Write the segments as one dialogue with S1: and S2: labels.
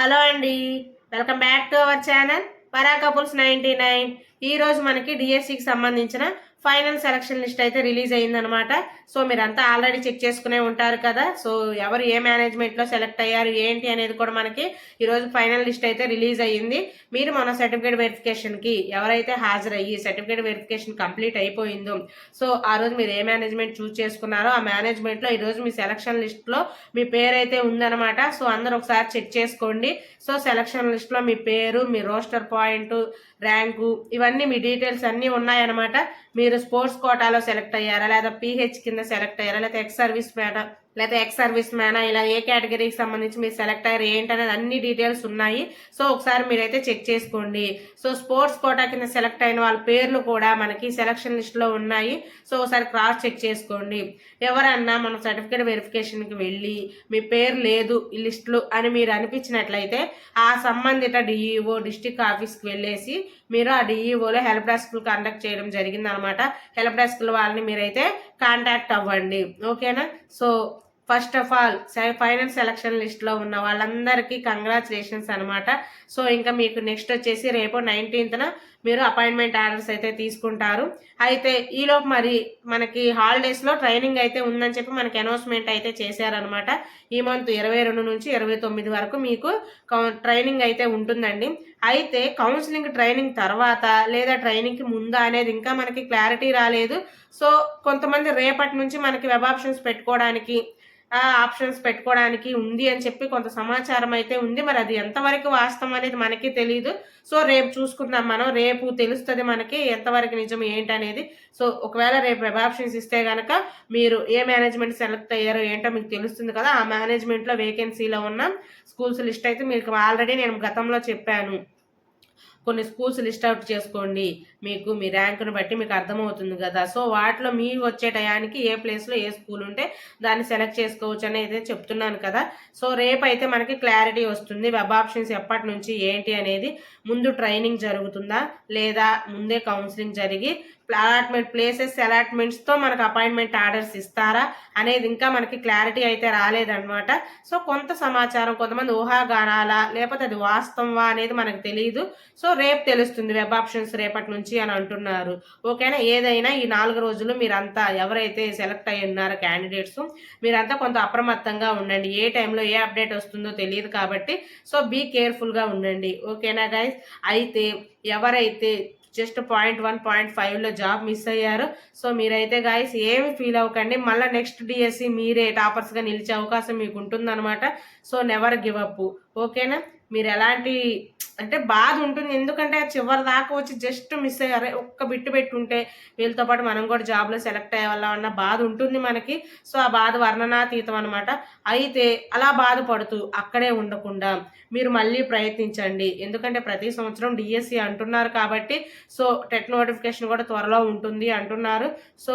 S1: Hello అండి. Welcome back to our channel. పరా couples ninety nine. ఈరోజు మనకి డిఎస్సికి సంబంధించిన ఫైనల్ సెలక్షన్ లిస్ట్ అయితే రిలీజ్ అయిందనమాట. సో మీరంతా ఆల్రెడీ చెక్ చేసుకునే ఉంటారు కదా. సో ఎవరు ఏ మేనేజ్మెంట్లో సెలెక్ట్ అయ్యారు ఏంటి అనేది కూడా మనకి ఈరోజు ఫైనల్ లిస్ట్ అయితే రిలీజ్ అయ్యింది. మీరు మన సర్టిఫికేట్ వెరిఫికేషన్కి ఎవరైతే హాజరయ్యి సర్టిఫికేట్ వెరిఫికేషన్ కంప్లీట్ అయిపోయిందో సో ఆ రోజు మీరు ఏ మేనేజ్మెంట్ చూస్ చేసుకున్నారో ఆ మేనేజ్మెంట్లో ఈరోజు మీ సెలక్షన్ లిస్ట్లో మీ పేరు అయితే ఉందన్నమాట సో అందరూ ఒకసారి చెక్ చేసుకోండి. సో సెలక్షన్ లిస్ట్లో మీ పేరు మీ రోస్టర్ పాయింట్ ర్యాంకు ఇవన్నీ మీ డీటెయిల్స్ అన్నీ ఉన్నాయన్నమాట. మీరు స్పోర్ట్స్ కోటాలో సెలెక్ట్ అయ్యారా? లేదా పీహెచ్ కింద సెలెక్ట్ అయ్యారా? లేదా ఎక్స్ సర్వీస్ మ్యానా లేదా ఎక్స్ సర్వీస్ మ్యాన్ ఇలా ఏ కేటగిరీకి సంబంధించి మీరు సెలెక్ట్ అయ్యారు ఏంటనేది అన్ని డీటెయిల్స్ ఉన్నాయి. సో ఒకసారి మీరైతే చెక్ చేసుకోండి. సో స్పోర్ట్స్ కోటా కింద సెలెక్ట్ అయిన వాళ్ళ పేర్లు కూడా మనకి సెలక్షన్ లిస్ట్లో ఉన్నాయి. సో ఒకసారి క్రాస్ చెక్ చేసుకోండి. ఎవరన్నా మన సర్టిఫికేట్ వెరిఫికేషన్కి వెళ్ళి మీ పేరు లేదు ఈ లిస్టులు అని మీరు అనిపించినట్లయితే ఆ సంబంధిత డిఈఓ డిస్టిక్ ఆఫీస్కి వెళ్ళేసి మీరు ఆ డిఈఓలో హెల్ప్ డెస్క్ కండక్ట్ చేయడం జరిగిందనమాట. హెల్ప్ డెస్క్ వాళ్ళని మీరైతే కాంటాక్ట్ అవ్వండి. ఓకేనా so first of all final selection లిస్ట్లో ఉన్న వాళ్ళందరికీ కంగ్రాచులేషన్స్ అనమాట సో ఇంకా మీకు నెక్స్ట్ వచ్చేసి రేపు నైన్టీన్త్న మీరు అపాయింట్మెంట్ ఆర్డర్స్ అయితే తీసుకుంటారు. అయితే ఈలోపు మరి మనకి హాలిడేస్లో ట్రైనింగ్ అయితే ఉందని చెప్పి మనకి అనౌన్స్మెంట్ అయితే చేశారనమాట ఈ మంత్ ఇరవై రెండు నుంచి ఇరవై తొమ్మిది వరకు మీకు ట్రైనింగ్ అయితే ఉంటుందండి. అయితే కౌన్సిలింగ్ ట్రైనింగ్ తర్వాత లేదా ట్రైనింగ్కి ముందా అనేది ఇంకా మనకి క్లారిటీ రాలేదు. సో కొంతమంది రేపటి నుంచి మనకి వెబ్ ఆప్షన్స్ పెట్టుకోవడానికి ఆప్షన్స్ పెట్టుకోవడానికి ఉంది అని చెప్పి కొంత సమాచారం అయితే ఉంది. మరి అది ఎంతవరకు వాస్తవం అనేది మనకి తెలియదు సో రేపు చూసుకుందాం మనం. రేపు తెలుస్తుంది మనకి ఎంతవరకు నిజం ఏంటనేది. సో ఒకవేళ రేపు వెబ్ ఆప్షన్స్ ఇస్తే కనుక మీరు ఏ మేనేజ్మెంట్ సెలెక్ట్ అయ్యారో ఏంటో మీకు తెలుస్తుంది కదా. ఆ మేనేజ్మెంట్లో వేకెన్సీలో ఉన్న స్కూల్స్ లిస్ట్ అయితే మీకు ఆల్రెడీ నేను గతంలో చెప్పాను. కొన్ని స్కూల్స్ లిస్ట్ అవుట్ చేసుకోండి. మీకు మీ ర్యాంకును బట్టి మీకు అర్థమవుతుంది కదా. సో వాటిలో మీరు వచ్చే టయానికి ఏ ప్లేస్లో ఏ స్కూల్ ఉంటే దాన్ని సెలెక్ట్ చేసుకోవచ్చు అని అయితే చెప్తున్నాను కదా. సో రేపు అయితే మనకి క్లారిటీ వస్తుంది. వెబ్ ఆప్షన్స్ ఎప్పటి నుంచి ఏంటి అనేది ముందు ట్రైనింగ్ జరుగుతుందా? లేదా ముందే కౌన్సిలింగ్ జరిగి అలాట్మెంట్ ప్లేసెస్ అలాట్మెంట్స్తో మనకు అపాయింట్మెంట్ ఆర్డర్స్ ఇస్తారా అనేది ఇంకా మనకి క్లారిటీ అయితే రాలేదన్నమాట. సో కొంత సమాచారం కొంతమంది ఊహాగానాలా లేకపోతే అది వాస్తవా అనేది మనకు తెలియదు సో రేపు తెలుస్తుంది వెబ్ ఆప్షన్స్ రేపటి నుంచి అని అంటున్నారు. ఓకేనా? ఏదైనా ఈ నాలుగు రోజులు మీరంతా ఎవరైతే సెలెక్ట్ అయి ఉన్నారో క్యాండిడేట్స్ మీరంతా కొంత అప్రమత్తంగా ఉండండి. ఏ టైంలో ఏ అప్డేట్ వస్తుందో తెలియదు కాబట్టి సో బీ కేర్ఫుల్గా ఉండండి. ఓకేనా గైస్ అయితే ఎవరైతే జస్ట్ పాయింట్ వన్ పాయింట్ ఫైవ్లో జాబ్ మిస్ అయ్యారు సో మీరైతే గాయస్ ఏమి ఫీల్ అవ్వకండి. మళ్ళీ నెక్స్ట్ డిఎస్సి మీరే టాపర్స్గా నిలిచే అవకాశం మీకు ఉంటుందన్నమాట సో నెవర్ గివ్ అప్ ఓకేనా? మీరు ఎలాంటి అంటే బాధ ఉంటుంది. ఎందుకంటే చివరి దాకా వచ్చి జస్ట్ మిస్ అయ్యారు. ఒక్క బిట్టు పెట్టుంటే వీళ్ళతో పాటు మనం కూడా జాబ్లో సెలెక్ట్ అయ్యేవాళ్ళం అన్న బాధ ఉంటుంది మనకి. సో ఆ బాధ వర్ణనాతీతం అనమాట అయితే అలా బాధపడుతూ అక్కడే ఉండకుండా మీరు మళ్ళీ ప్రయత్నించండి. ఎందుకంటే ప్రతి సంవత్సరం డిఎస్సి అంటున్నారు కాబట్టి సో టెట్ నోటిఫికేషన్ కూడా త్వరలో ఉంటుంది అంటున్నారు. సో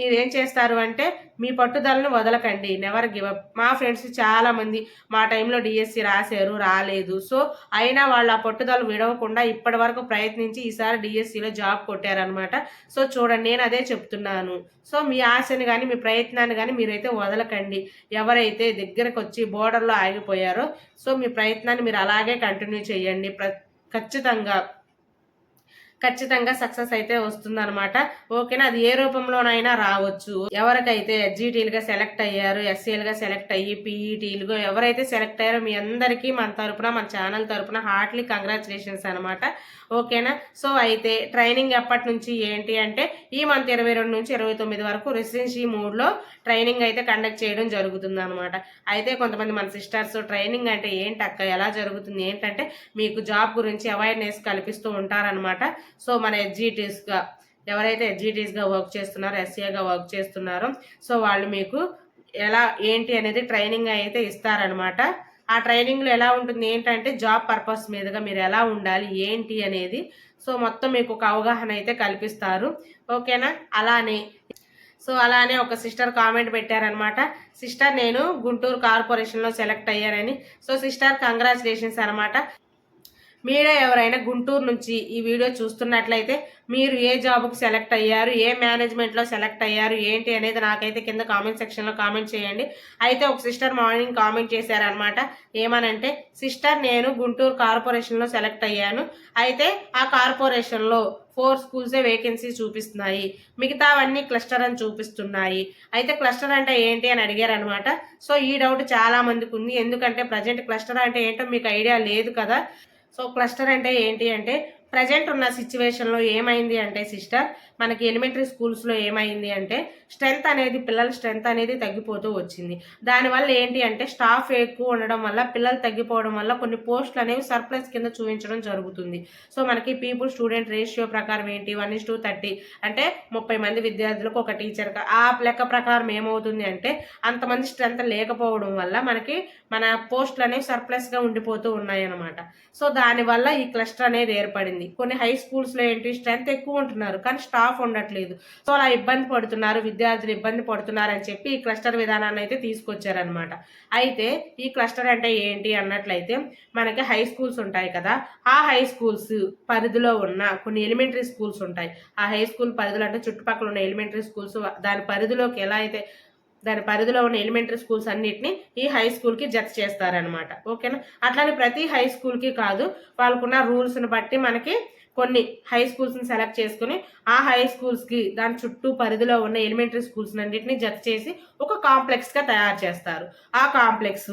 S1: మీరు ఏం చేస్తారు అంటే మీ పట్టుదలను వదలకండి. నెవర్ గివ్ అప్ మా ఫ్రెండ్స్ చాలామంది మా టైంలో డిఎస్సి రాశారు రాలేదు. సో అయినా వాళ్ళు ఆ పట్టుదల విడవకుండా ఇప్పటి వరకు ప్రయత్నించి ఈసారి డిఎస్సిలో జాబ్ కొట్టారనమాట సో చూడండి నేను అదే చెప్తున్నాను. సో మీ ఆశని కానీ మీ ప్రయత్నాన్ని కానీ మీరైతే వదలకండి. ఎవరైతే దగ్గరకు వచ్చి బోర్డర్లో ఆగిపోయారో సో మీ ప్రయత్నాన్ని మీరు అలాగే కంటిన్యూ చేయండి. ప్ర ఖచ్చితంగా. ఖచ్చితంగా సక్సెస్ అయితే వస్తుందన్నమాట. ఓకేనా? అది ఏ రూపంలోనైనా రావచ్చు. ఎవరికైతే ఎస్జిటీలుగా సెలెక్ట్ అయ్యారు ఎస్సీలుగా సెలెక్ట్ అయ్యి పీఈటీలుగా ఎవరైతే సెలెక్ట్ అయ్యారో మీ అందరికీ మన తరపున మన ఛానల్ తరపున హార్ట్లీ కంగ్రాచులేషన్స్ అనమాట ఓకేనా? సో అయితే ట్రైనింగ్ ఎప్పటి నుంచి ఏంటి అంటే ఈ మంత్ ఇరవై రెండు నుంచి ఇరవై తొమ్మిది వరకు రెసిడెన్సీ మూడ్లో ట్రైనింగ్ అయితే కండక్ట్ చేయడం జరుగుతుంది అనమాట అయితే కొంతమంది మన సిస్టర్స్ ట్రైనింగ్ అంటే ఏంటి అక్క? ఎలా జరుగుతుంది? ఏంటంటే మీకు జాబ్ గురించి అవేర్నెస్ కల్పిస్తూ ఉంటారనమాట సో మన ఎడ్జిటీస్గా ఎవరైతే ఎడ్జిటీస్గా వర్క్ చేస్తున్నారో ఎస్సీఏగా వర్క్ చేస్తున్నారో సో వాళ్ళు మీకు ఎలా ఏంటి అనేది ట్రైనింగ్ అయితే ఇస్తారనమాట ఆ ట్రైనింగ్లో ఎలా ఉంటుంది ఏంటంటే జాబ్ పర్పస్ మీదుగా మీరు ఎలా ఉండాలి ఏంటి అనేది సో మొత్తం మీకు ఒక అవగాహన అయితే కల్పిస్తారు. ఓకేనా అలానే సో అలానే ఒక సిస్టర్ కామెంట్ పెట్టారనమాట సిస్టర్ నేను గుంటూరు కార్పొరేషన్లో సెలెక్ట్ అయ్యానని. సో సిస్టర్ కంగ్రాచులేషన్స్ అనమాట మీరే ఎవరైనా గుంటూరు నుంచి ఈ వీడియో చూస్తున్నట్లయితే మీరు ఏ జాబ్కి సెలెక్ట్ అయ్యారు ఏ మేనేజ్మెంట్లో సెలెక్ట్ అయ్యారు ఏంటి అనేది నాకైతే కింద కామెంట్ సెక్షన్లో కామెంట్ చేయండి. అయితే ఒక సిస్టర్ మార్నింగ్ కామెంట్ చేశారనమాట ఏమనంటే సిస్టర్ నేను గుంటూరు కార్పొరేషన్లో సెలెక్ట్ అయ్యాను. అయితే ఆ కార్పొరేషన్లో ఫోర్ స్కూల్సే వేకెన్సీ చూపిస్తున్నాయి. మిగతావన్నీ క్లస్టర్ అని చూపిస్తున్నాయి. అయితే క్లస్టర్ అంటే ఏంటి అని అడిగారు అనమాట సో ఈ డౌట్ చాలా మందికి ఉంది. ఎందుకంటే ప్రజెంట్ క్లస్టర్ అంటే ఏంటో మీకు ఐడియా లేదు కదా. సో క్లస్టర్ అంటే ఏంటి అంటే ప్రజెంట్ ఉన్న సిచ్యువేషన్లో ఏమైంది అంటే సిస్టర్ మనకి ఎలిమెంటరీ స్కూల్స్లో ఏమైంది అంటే స్ట్రెంత్ అనేది పిల్లల స్ట్రెంత్ అనేది తగ్గిపోతూ వచ్చింది. దానివల్ల ఏంటి అంటే స్టాఫ్ ఎక్కువ ఉండడం వల్ల పిల్లలు తగ్గిపోవడం వల్ల కొన్ని పోస్టులు అనేవి సర్ప్లస్ కింద చూపించడం జరుగుతుంది. సో మనకి పీపుల్ స్టూడెంట్ రేషియో ప్రకారం ఏంటి? వన్ ఇస్ టూ థర్టీ అంటే ముప్పై మంది విద్యార్థులకు ఒక టీచర్ ఆ లెక్క ప్రకారం ఏమవుతుంది అంటే అంతమంది స్ట్రెంత్ లేకపోవడం వల్ల మనకి మన పోస్టులు అనేవి సర్ప్లస్గా ఉండిపోతూ ఉన్నాయన్నమాట. సో దానివల్ల ఈ క్లస్టర్ అనేది ఏర్పడింది. కొన్ని హై స్కూల్స్లో ఏంటి? స్ట్రెంత్ ఎక్కువ ఉంటున్నారు. కానీ స్టాఫ్ ఉండట్లేదు. సో అలా ఇబ్బంది పడుతున్నారు విద్యార్థులు ఇబ్బంది పడుతున్నారు అని చెప్పి ఈ క్లస్టర్ విధానాన్ని అయితే తీసుకొచ్చారనమాట అయితే ఈ క్లస్టర్ అంటే ఏంటి అన్నట్లయితే మనకి హై స్కూల్స్ ఉంటాయి కదా ఆ హై స్కూల్స్ పరిధిలో ఉన్న కొన్ని ఎలిమెంటరీ స్కూల్స్ ఉంటాయి. ఆ హై స్కూల్ పరిధిలో అంటే చుట్టుపక్కల ఉన్న ఎలిమెంటరీ స్కూల్స్ దాని పరిధిలోకి ఎలా అయితే దాని పరిధిలో ఉన్న ఎలిమెంటరీ స్కూల్స్ అన్నిటిని ఈ హై స్కూల్కి జత చేస్తారనమాట ఓకేనా? అట్లానే ప్రతి హై స్కూల్కి కాదు వాళ్ళకున్న రూల్స్ని బట్టి మనకి కొన్ని హై స్కూల్స్ని సెలెక్ట్ చేసుకుని ఆ హై స్కూల్స్కి దాని చుట్టూ పరిధిలో ఉన్న ఎలిమెంటరీ స్కూల్స్ అన్నింటినీ జత చేసి ఒక కాంప్లెక్స్గా తయారు చేస్తారు. ఆ కాంప్లెక్స్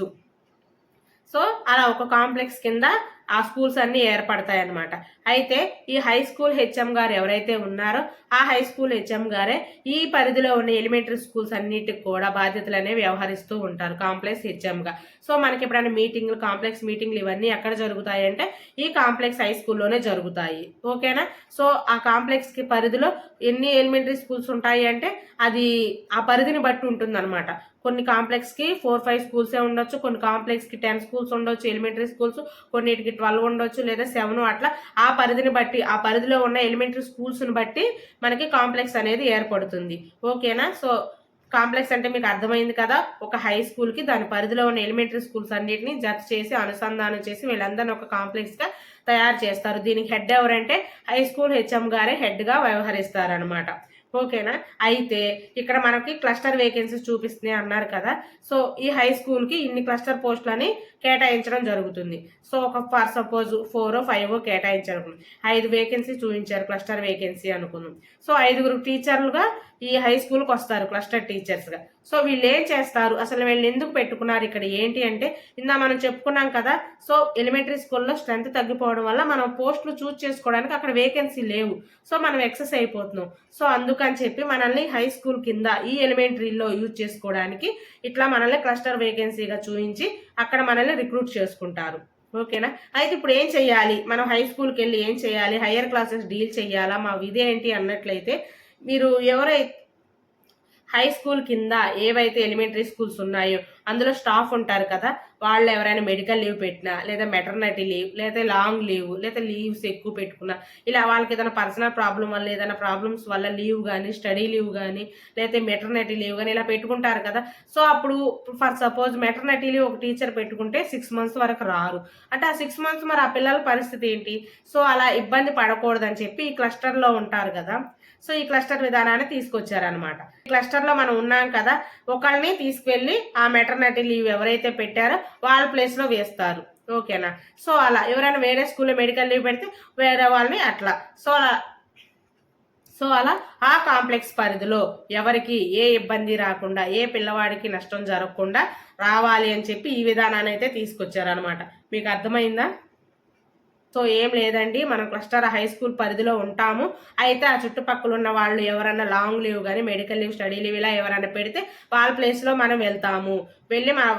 S1: సో అలా ఒక కాంప్లెక్స్ కింద ఆ స్కూల్స్ అన్నీ ఏర్పడతాయి అన్నమాట అయితే ఈ హై స్కూల్ హెచ్ఎం గారు ఎవరైతే ఉన్నారో ఆ హై స్కూల్ హెచ్ఎం గారే ఈ పరిధిలో ఉన్న ఎలిమెంటరీ స్కూల్స్ అన్నిటికి కూడా బాధ్యతలు అనేవి వ్యవహరిస్తూ ఉంటారు కాంప్లెక్స్ హెచ్ఎంగా సో మనకి ఎప్పుడైనా మీటింగ్లు కాంప్లెక్స్ మీటింగ్లు ఇవన్నీ ఎక్కడ జరుగుతాయి అంటే ఈ కాంప్లెక్స్ హై స్కూల్లోనే జరుగుతాయి. ఓకేనా? సో ఆ కాంప్లెక్స్కి పరిధిలో ఎన్ని ఎలిమెంటరీ స్కూల్స్ ఉంటాయి అంటే అది ఆ పరిధిని బట్టి ఉంటుంది అనమాట కొన్ని కాంప్లెక్స్కి ఫోర్ ఫైవ్ స్కూల్సే ఉండొచ్చు కొన్ని కాంప్లెక్స్కి టెన్ స్కూల్స్ ఉండొచ్చు ఎలిమెంటరీ స్కూల్స్ కొన్నిటికి ట్వెల్వ్ ఉండొచ్చు లేదా సెవెన్ అట్లా ఆ పరిధిని బట్టి ఆ పరిధిలో ఉన్న ఎలిమెంటరీ స్కూల్స్ని బట్టి మనకి కాంప్లెక్స్ అనేది ఏర్పడుతుంది. ఓకేనా? సో కాంప్లెక్స్ అంటే మీకు అర్థమైంది కదా? ఒక హై స్కూల్కి దాని పరిధిలో ఉన్న ఎలిమెంటరీ స్కూల్స్ అన్నిటిని జత చేసి అనుసంధానం చేసి వీళ్ళందరినీ ఒక కాంప్లెక్స్గా తయారు చేస్తారు. దీనికి హెడ్ ఎవరంటే హై స్కూల్ హెచ్ఎం గారే హెడ్గా వ్యవహరిస్తారనమాట ఓకేనా? అయితే ఇక్కడ మనకి క్లస్టర్ వేకెన్సీస్ చూపిస్తున్నాయి అన్నారు కదా. సో ఈ హై స్కూల్కి ఇన్ని క్లస్టర్ పోస్టులని కేటాయించడం జరుగుతుంది. సో ఒక ఫర్ సపోజ్ ఫోర్ ఫైవ్ కేటాయించారు ఐదు వేకెన్సీ చూపించారు క్లస్టర్ వేకెన్సీ అనుకుందాం. సో ఐదుగురు టీచర్లుగా ఈ హై స్కూల్కి వస్తారు క్లస్టర్ టీచర్స్గా సో వీళ్ళు ఏం చేస్తారు? అసలు వీళ్ళు ఎందుకు పెట్టుకున్నారు ఇక్కడ? ఏంటి అంటే ఇందా మనం చెప్పుకున్నాం కదా. సో ఎలిమెంటరీ స్కూల్లో స్ట్రెంత్ తగ్గిపోవడం వల్ల మనం పోస్టులు చూస్ చేసుకోవడానికి అక్కడ వేకెన్సీ లేవు. సో మనం ఎక్సెస్ అయిపోతున్నాం. సో అందుకని చెప్పి మనల్ని హై స్కూల్ కింద ఈ ఎలిమెంటరీలో యూజ్ చేసుకోవడానికి ఇట్లా మనల్ని క్లస్టర్ వేకెన్సీగా చూపించి అక్కడ మనల్ని రిక్రూట్ చేసుకుంటారు. ఓకేనా? అయితే ఇప్పుడు ఏం చేయాలి? మనం హై స్కూల్కి వెళ్ళి ఏం చేయాలి? హయ్యర్ క్లాసెస్ డీల్ చేయాలా? మా ఇదేంటి అన్నట్లయితే మీరు ఎవరైతే హై స్కూల్ కింద ఏవైతే ఎలిమెంటరీ స్కూల్స్ ఉన్నాయో అందులో స్టాఫ్ ఉంటారు కదా వాళ్ళు ఎవరైనా మెడికల్ లీవ్ పెట్టినా లేదా మెటర్నిటీ లీవ్ లేదా లాంగ్ లీవ్ లేదా లీవ్స్ ఎక్కువ పెట్టుకున్నా ఇలా వాళ్ళకి ఏదైనా పర్సనల్ ప్రాబ్లం వల్ల ఏదైనా ప్రాబ్లమ్స్ వల్ల లీవ్ కానీ స్టడీ లీవ్ కానీ లేదా మెటర్నిటీ లీవ్ కానీ ఇలా పెట్టుకుంటారు కదా. సో అప్పుడు ఫర్ సపోజ్ మెటర్నిటీ లీవ్ ఒక టీచర్ పెట్టుకుంటే సిక్స్ మంత్స్ వరకు రారు. అంటే ఆ సిక్స్ మంత్స్ మరి ఆ పిల్లల పరిస్థితి ఏంటి? సో అలా ఇబ్బంది పడకూడదని చెప్పి ఈ క్లస్టర్లో ఉంటారు కదా. సో ఈ క్లస్టర్ విధానాన్ని తీసుకొచ్చారనమాట ఈ క్లస్టర్లో మనం ఉన్నాం కదా ఒకళ్ళని తీసుకెళ్ళి ఆ మెటర్నిటీ లీవ్ ఎవరైతే పెట్టారో వాళ్ళ ప్లేస్లో వేస్తారు. ఓకేనా? సో అలా ఎవరైనా వేరే స్కూల్లో మెడికల్ లీవ్ పెడితే వేరే వాళ్ళని అట్లా. సో అలా సో అలా ఆ కాంప్లెక్స్ పరిధిలో ఎవరికి ఏ ఇబ్బంది రాకుండా ఏ పిల్లవాడికి నష్టం జరగకుండా రావాలి అని చెప్పి ఈ విధానాన్ని అయితే తీసుకొచ్చారనమాట మీకు అర్థమైందా? సో ఏం లేదండి మనం క్లస్టర్ హై స్కూల్ పరిధిలో ఉంటాము. అయితే ఆ చుట్టుపక్కల ఉన్న వాళ్ళు ఎవరైనా లాంగ్ లీవ్ కానీ మెడికల్ లీవ్ స్టడీ లీవ్ ఇలా ఎవరైనా పెడితే వాళ్ళ ప్లేస్లో మనం వెళ్తాము. వెళ్ళి మన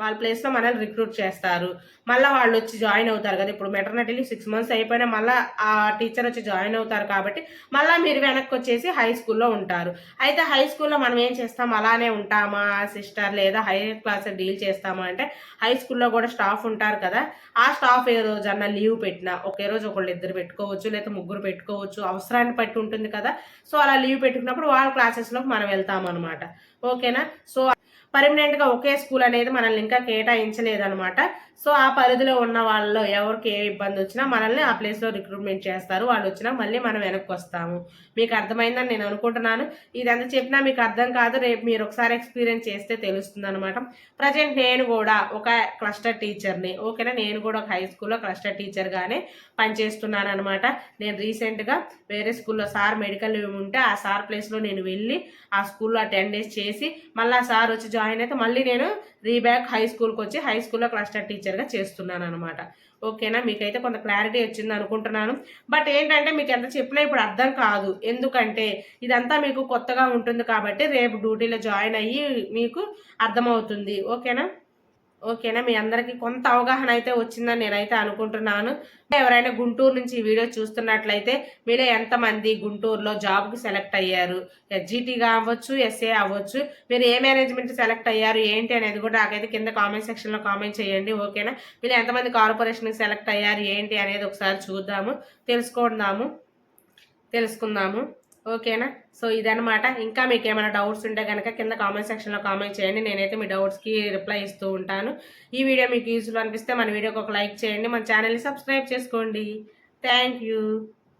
S1: వాళ్ళ ప్లేస్లో మనల్ని రిక్రూట్ చేస్తారు. మళ్ళీ వాళ్ళు వచ్చి జాయిన్ అవుతారు కదా. ఇప్పుడు మెటర్నిటీ సిక్స్ మంత్స్ అయిపోయినా మళ్ళీ ఆ టీచర్ వచ్చి జాయిన్ అవుతారు కాబట్టి మళ్ళీ మీరు వెనక్కి వచ్చేసి హై స్కూల్లో ఉంటారు. అయితే హై స్కూల్లో మనం ఏం చేస్తాం? అలానే ఉంటామా సిస్టర్ లేదా హైయర్ క్లాస్ డీల్ చేస్తామా అంటే హై స్కూల్లో కూడా స్టాఫ్ ఉంటారు కదా. ఆ స్టాఫ్ ఏ రోజు అన్న లీవ్ పెట్టినా ఒకే రోజు ఒకళ్ళు ఇద్దరు పెట్టుకోవచ్చు లేదా ముగ్గురు పెట్టుకోవచ్చు. అవసరాన్ని పట్టి ఉంటుంది కదా. సో అలా లీవ్ పెట్టుకున్నప్పుడు వాళ్ళ క్లాసెస్లోకి మనం వెళ్తాం అనమాట ఓకేనా? సో పర్మనెంట్గా ఒకే స్కూల్ అనేది మనల్ని ఇంకా కేటాయించలేదనమాట సో ఆ పరిధిలో ఉన్న వాళ్ళలో ఎవరికి ఏ ఇబ్బంది వచ్చినా మనల్ని ఆ ప్లేస్లో రిక్రూట్మెంట్ చేస్తారు. వాళ్ళు వచ్చినా మళ్ళీ మనం వెనక్కి వస్తాము. మీకు అర్థమైందని నేను అనుకుంటున్నాను. ఇదంతా చెప్పినా మీకు అర్థం కాదు. రేపు మీరు ఒకసారి ఎక్స్పీరియన్స్ చేస్తే తెలుస్తుంది అనమాట ప్రజెంట్ నేను కూడా ఒక క్లస్టర్ టీచర్ని ఓకేనా? నేను కూడా ఒక హై స్కూల్లో క్లస్టర్ టీచర్గానే పనిచేస్తున్నాను అనమాట నేను రీసెంట్గా వేరే స్కూల్లో సార్ మెడికల్ ఉంటే ఆ సార్ ప్లేస్లో నేను వెళ్ళి ఆ స్కూల్లో టెన్ డేస్ చేసి మళ్ళీ ఆ సార్ వచ్చి జాయిన్ అయితే మళ్ళీ నేను రీబ్యాక్ హై స్కూల్కి వచ్చి హై స్కూల్లో క్లస్టర్ టీచర్గా చేస్తున్నాను అనమాట ఓకేనా? మీకైతే కొంత క్లారిటీ వచ్చింది అనుకుంటున్నాను. బట్ ఏంటంటే మీకు ఎంత చెప్పినా ఇప్పుడు అర్థం కాదు. ఎందుకంటే ఇదంతా మీకు కొత్తగా ఉంటుంది కాబట్టి రేపు డ్యూటీలో జాయిన్ అయ్యి మీకు అర్థమవుతుంది. ఓకేనా? ఓకేనా? మీ అందరికీ కొంత అవగాహన అయితే వచ్చిందని నేనైతే అనుకుంటున్నాను. ఎవరైనా గుంటూరు నుంచి ఈ వీడియో చూస్తున్నట్లయితే మీరే ఎంతమంది గుంటూరులో జాబ్కి సెలెక్ట్ అయ్యారు? ఎస్జీటీగా అవ్వచ్చు ఎస్ఏ అవ్వచ్చు మీరు ఏ మేనేజ్మెంట్ సెలెక్ట్ అయ్యారు ఏంటి అనేది కూడా నాకైతే కింద కామెంట్ సెక్షన్లో కామెంట్ చేయండి ఓకేనా? మీరు ఎంతమంది కార్పొరేషన్కి సెలెక్ట్ అయ్యారు ఏంటి అనేది ఒకసారి చూద్దాము తెలుసుకుందాము తెలుసుకుందాము. ఓకేనా? సో ఇదనమాట ఇంకా మీకు ఏమైనా డౌట్స్ ఉంటే కనుక కింద కామెంట్ సెక్షన్లో కామెంట్ చేయండి. నేనైతే మీ డౌట్స్కి రిప్లై ఇస్తూ ఉంటాను. ఈ వీడియో మీకు యూస్ఫుల్ అనిపిస్తే మన వీడియోకి ఒక లైక్ చేయండి. మన ఛానల్ని సబ్స్క్రైబ్ చేసుకోండి. Thank you.